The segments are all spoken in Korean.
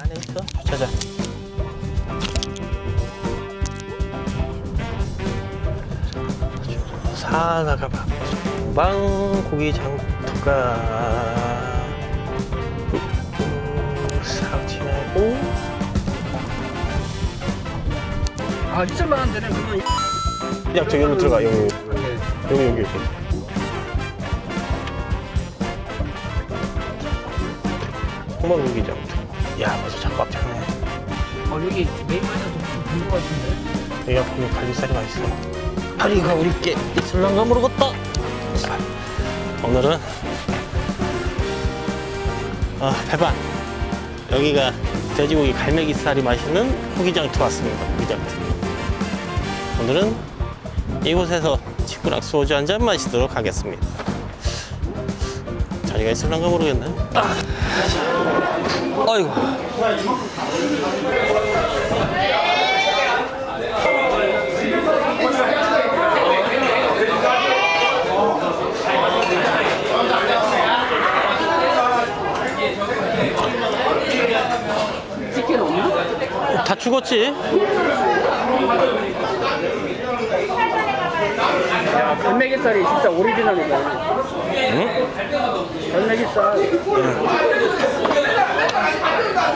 안에 있어. 찾아. 사나가 봐. 빵 고기 장국가 싹 지나고 아 있을만한 데는 그냥 저 여기로 들어가 여기 여기 여기 여기 고기 장국 야 벌써 잡꽉 찼네. 어 여기 메인 마저 좀본것 같은데? 여기가 보면 갈비살이 맛있어. 다리가 우리께 있을랑가 모르겠다. 자, 오늘은 아 배반 여기가 돼지고기 갈매기살이 맛있는 호기장터 왔습니다. 호기장터 오늘은 이곳에서 친구랑 소주 한 잔 마시도록 하겠습니다. 자리가 있을랑가 모르겠네. 아. 아이고? 다 죽었지? 야 갈매기살이 진짜 오리지널이다 응? 갈매기살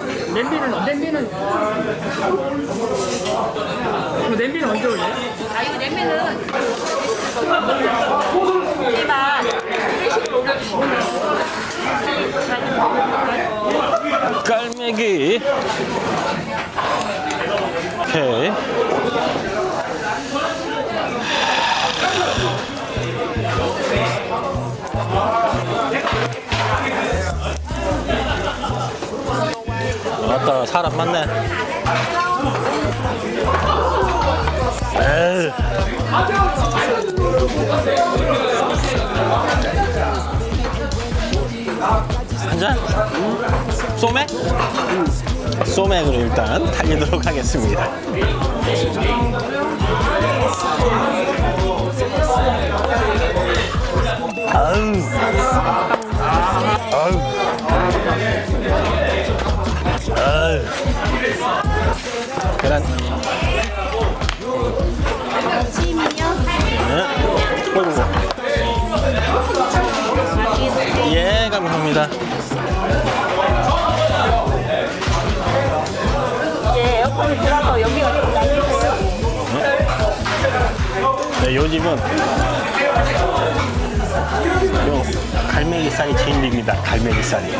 냄비는 냄비는. 그 냄비는 언제 오냐? 아 이거 냄비는 이만. 깔매기. 오케이 맞다 사람 많네 에이. 한 잔? 소맥? 소맥으로 일단 달리도록 하겠습니다. 아우. 아우. 계란. 네. 어이구. 예, 감사합니다. 이제 에어컨을 틀어서 여기가 좀 당기세요. 네, 요 집은 요 갈매기살이 제일 입니다. 갈매기살이.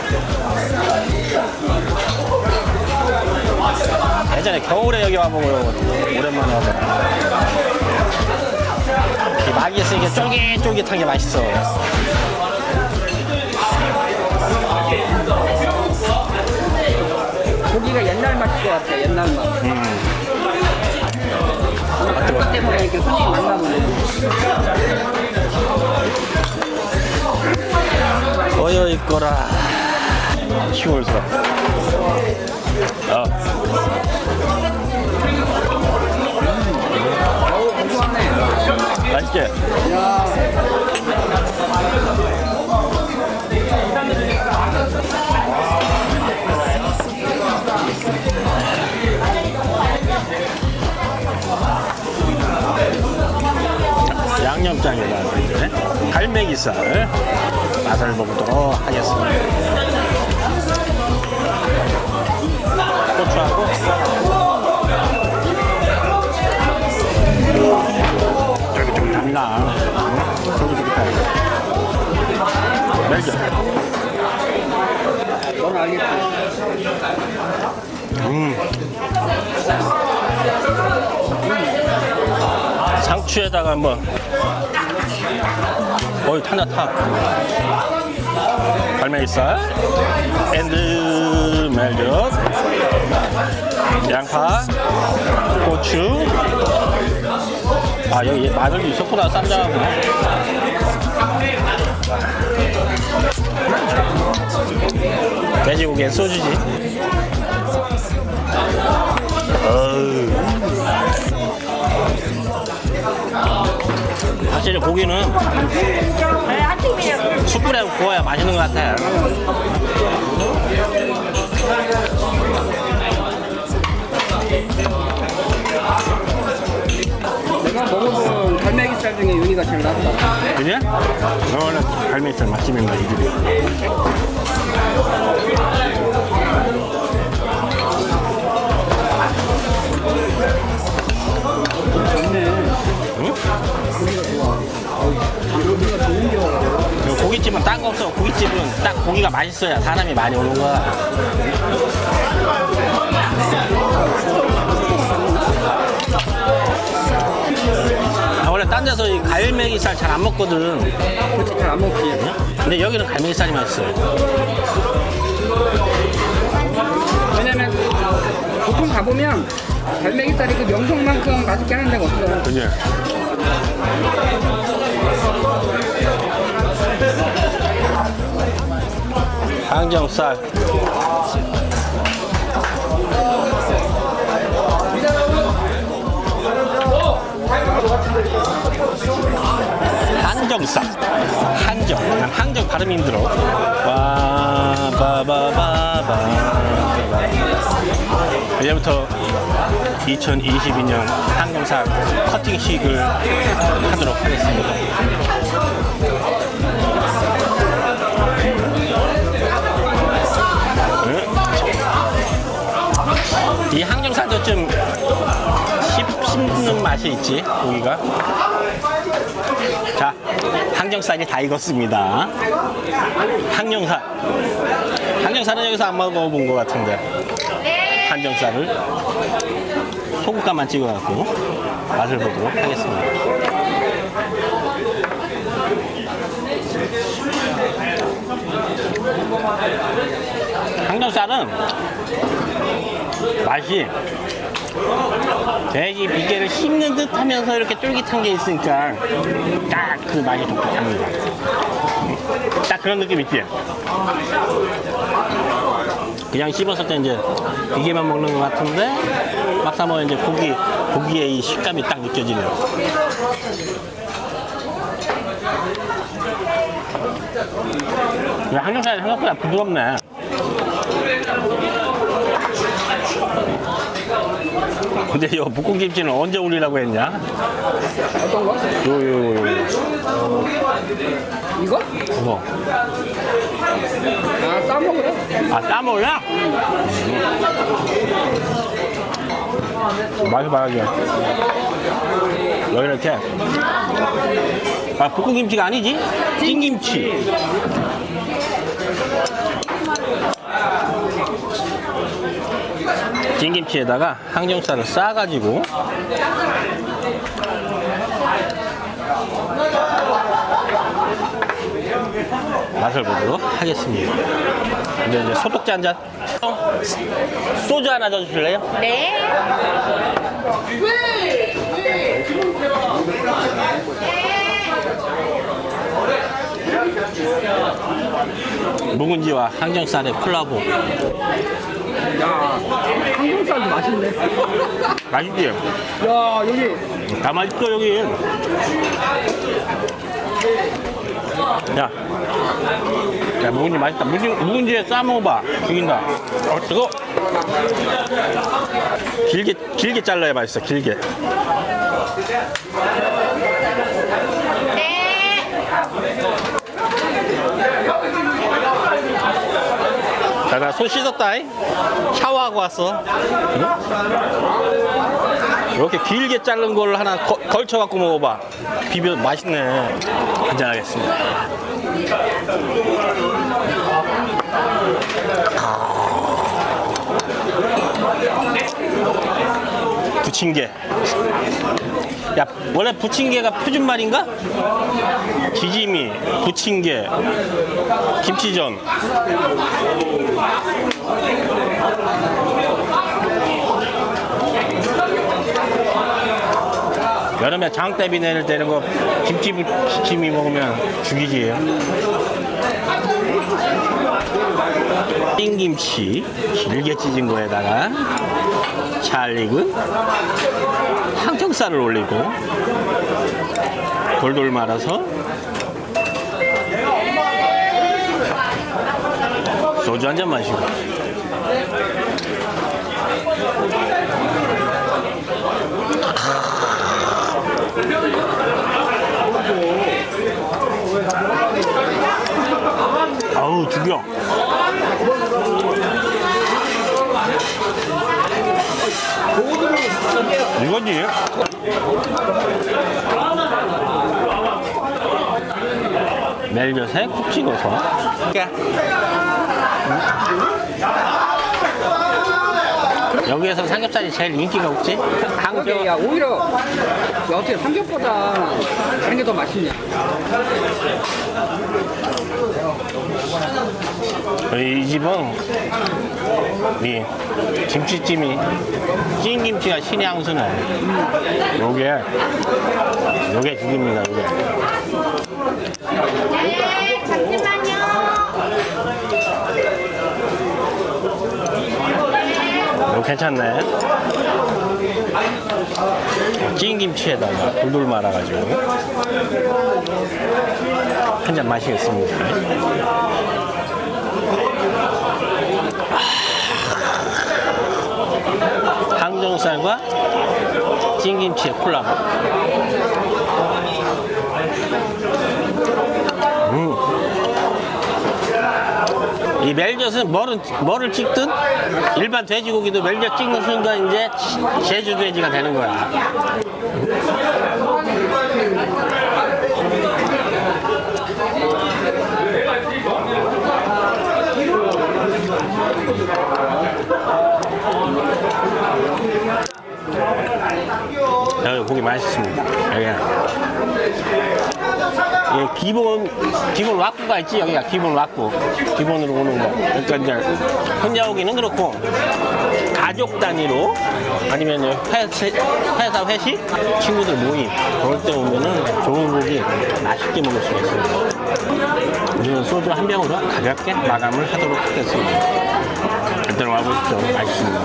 예전에 겨울에 여기 와보고 오랜만에 와보고 이 막이 있으니까 쫄깃쫄깃한 게 맛있어. 고기가 옛날 맛일 것 같아 옛날 맛 그것 때문에 이렇게 손님이 많나 보네 모여 있거라. 시골스럽다. 갈매기살 맛을 보도록 하겠습니다. 고추하고. 응? 쫄깃쫄깃하게. 음. 상추에다가 한번 어이 타나 타 갈매기살 앤드 멜젓 양파 고추 아 여기 마늘도 있었구나 쌈장하고 돼지고기엔 소주지 고기는 숯불에 구워야 맛있는 것 같아요. 내가 먹어본 갈매기살 중에 윤희가 제일 낫다. 그래? 너 원래 갈매기살 맛집인가 이 집이. 좋네. 응? 이거 고깃집은 딴 거 없어. 고깃집은 딱 고기가 맛있어야 사람이 많이 오는 거야. 아, 원래 딴 데서 이 갈매기살 잘 안 먹거든. 그렇지, 잘안 먹지. 근데 여기는 갈매기살이 맛있어요. 왜냐면 보통 가보면 갈매기살이 그 명성만큼 맛있게 하는 데가 없어. 그지? 항정살. 한정살. 한정. 난 항정 발음이 힘들어. 와, 바바바바. 이제부터 2022년 항공사 커팅식을 하도록 하겠습니다. 이 항정살도 좀 씹, 씹는 맛이 있지, 고기가. 자, 항정살이 다 익었습니다. 항정살. 항정살은 여기서 안 먹어본 것 같은데. 한정살을 소금간만 찍어갖고 맛을 보도록 하겠습니다. 항정살은 맛이 돼지 비계를 씹는 듯 하면서 이렇게 쫄깃한 게 있으니까 딱 그 맛이 독특합니다. 딱 그런 느낌 있지? 그냥 씹었을 때 이제 비계만 먹는 것 같은데 막상 먹으면 이제 고기 고기의 이 식감이 딱 느껴지네요. 야, 항정살이 생각보다 부드럽네. 근데 이거 묵국김치는 언제 올리라고 했냐? 어떤 거? 요 요 요 요. 이거? 뭐? 아, 싸먹으래? 아 싸먹을래? 맛이 봐야지. 여기 이렇게. 아 볶음김치가 아니지? 찐김치. 찐김치에다가 항정살을 싸가지고 맛을 보도록 하겠습니다. 근데 이제 소독제 한 잔. 어? 소주 하나 더 주실래요? 네. 묵은지와 항정살의 콜라보. 야, 항정살도 맛있네. 맛있지? 야, 여기 다 맛있어, 여기. 야. 야, 묵은지 맛있다. 묵은지, 묵은지에 싸먹어봐. 죽인다. 어, 뜨거 길게, 길게 잘라야 맛있어, 길게. 자, 나손 씻었다. 잉? 샤워하고 왔어. 응? 이렇게 길게 자른 걸 하나 거- 걸쳐갖고 먹어봐. 비벼 맛있네. 한잔하겠습니다. 아. 부침개. 야, 원래 부침개가 표준말인가? 지짐이, 부침개, 김치전. 여름에 장대비 내릴 때는 거 김치 부침이 먹으면 죽이지. 띵김치 길게 찢은 거에다가 잘 익은 항정살을 올리고 돌돌 말아서 소주 한 잔 마시고. 아우 죽여. 이거지. 멜젓에 쿡 찍어서. 여기에서 삼겹살이 제일 인기가 없지? 그러게 야 오히려 야, 어떻게 삼겹보다 다른 게 더 맛있냐? 이 집은 이 김치찜이 찐 김치가 신의 한 수네. 요게 요게 죽입니다. 요게. 괜찮네. 찐 김치에다가 돌돌 말아가지고 한 잔 마시겠습니다. 항정살과 찐김치의 콜라보. 음. 이 멜젓은 뭐를, 뭐를 찍든 일반 돼지고기도 멜젓 찍는 순간 이제 제주 돼지가 되는 거야. 여 기 고기 맛있습니다. 여기. 예, 기본, 기본 왁구가 있지, 여기가 기본 왁구. 기본으로 오는 거. 그러니까 이제, 혼자 오기는 그렇고, 가족 단위로, 아니면 회, 회사 회식? 친구들 모임. 그럴 때 오면은 좋은 고기 맛있게 먹을 수가 있습니다. 우리는 소주 한 병으로 가볍게 마감을 하도록 하겠습니다. 일단 와보십시오. 맛있습니다.